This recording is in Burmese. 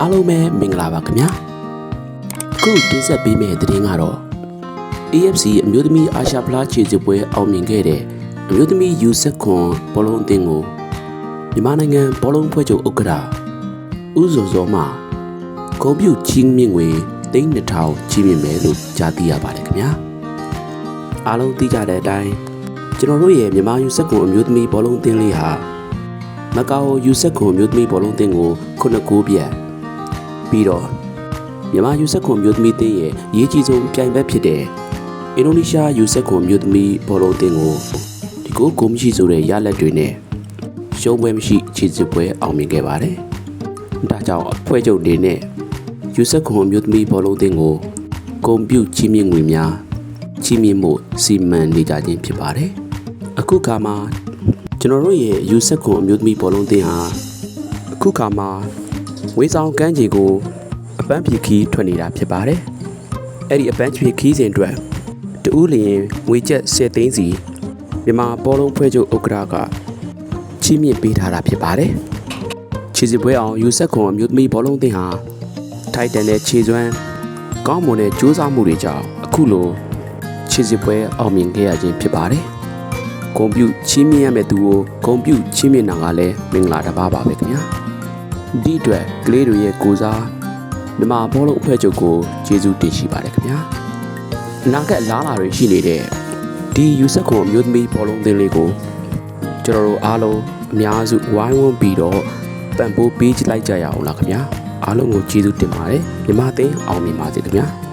အားလုံးပဲမင်္ဂလာပါခင်ဗျာအခုတင်ဆက်ပေးမယ့်သတင်းကတော့ AFC အမျိုးသမီးအာရှဖလားခြေစစ်ပွဲအောင်မြင်ခဲ့တဲ့အမျိုးသမီးယူဆက်ခွန်ဘောလုံးအသင်းကိုမြန်မာနိုင်ငံဘောလုံးဖွဲ့ချုပ်ဥက္ကဋ္ဌဦးဇော်ဇော်မှဂုံပြုချင်းမြင့်ငွေ3000ချင်းမြင့်မယ်လို့ကြားသိရပါတယ်ခင်ဗျာအားလုံးသိကြတဲ့အတိုင်းကျွန်တော်တို့ရဲ့မြန်မာယူဆက်ခွန်အမျိုးသမီးဘောလုံးအသင်းလေးဟာမကာအိုယူဆက်ခွန်အမျိုးသမီးဘောလုံးအသင်းကိုခုနှစ်ကိုးပြတ် ပြီးတော့မြန်မာယူဆက်ခွန်အမျိုးသမီးအသင်းရဲ့ရေးကြီးဆုံးပြိုင်ဘက်ဖြစ်တဲ့အင်ဒိုနီးရှားယူဆက်ခွန်အမျိုးသမီးဘောလုံးအသင်းကိုဒီကိုဂုံမရှိဆိုတဲ့ရလက်တွေနဲ့ရှုံးပွဲမရှိခြေစစ်ပွဲအောင်မြင်ခဲ့ပါတယ်။ဒါကြောင့်အဖွဲ့ချုပ်နေနဲ့ယူဆက်ခွန်အမျိုးသမီးဘောလုံးအသင်းကိုဂုံပြုချီးမြှင့်ငွေများချီးမြှင့်မှုစီမံနေကြခြင်းဖြစ်ပါတယ်။အခုခါမှာကျွန်တော်တို့ရဲ့ယူဆက်ခွန်အမျိုးသမီးဘောလုံးအသင်းဟာအခုခါမှာ ဝေးဆောင်ကမ်းခြေကိုအပန်းဖြေခီးထွက်နေတာဖြစ်ပါတယ်။အဲ့ဒီအပန်းဖြေခီးစဉ်အတွက်တူးလျင်ငွေကျပ်10သိန်းစီမြန်မာဘောလုံးဖွဲ့ချုပ်ဥက္ကဋ္ဌကချီးမြှင့်ပေးထားတာဖြစ်ပါတယ်။ခြေစစ်ပွဲအောင်ယူဆက်ခွန်အမျိုးသမီးဘောလုံးအသင်းဟာထိုက်တန်တဲ့ခြေစွမ်းကောင်းမွန်တဲ့ကြိုးစားမှုတွေကြောင့်အခုလိုခြေစစ်ပွဲအောင်မြင်ခဲ့ရခြင်းဖြစ်ပါတယ်။ဂုံပြူချီးမြှင့်ရမယ့်သူကိုဂုံပြူချီးမြှင့်တာကလည်းမင်္ဂလာတစ်ပါးပါပဲခင်ဗျာ။ ဒီအတွက်ကလေးတွေရဲ့ကိုစားမြန်မာဘောလုံးအဖွဲ့ချုပ်ကိုကျေးဇူးတင်ရှိပါတယ်ခင်ဗျာ။အနာဂတ်အလားအလာတွေရှိနေတဲ့ဒီယူဆက်ခွန်အမျိုးသမီးဘောလုံးသင်းလေးကိုကျွန်တော်တို့အားလုံးအများစုဝိုင်းဝန်းပြီးတော့ပံ့ပိုးပေးကြလိုက်ကြရအောင်လားခင်ဗျာအားလုံးကိုကျေးဇူးတင်ပါတယ်မြမသိန်းအောင်မြင်ပါစေခင်ဗျာ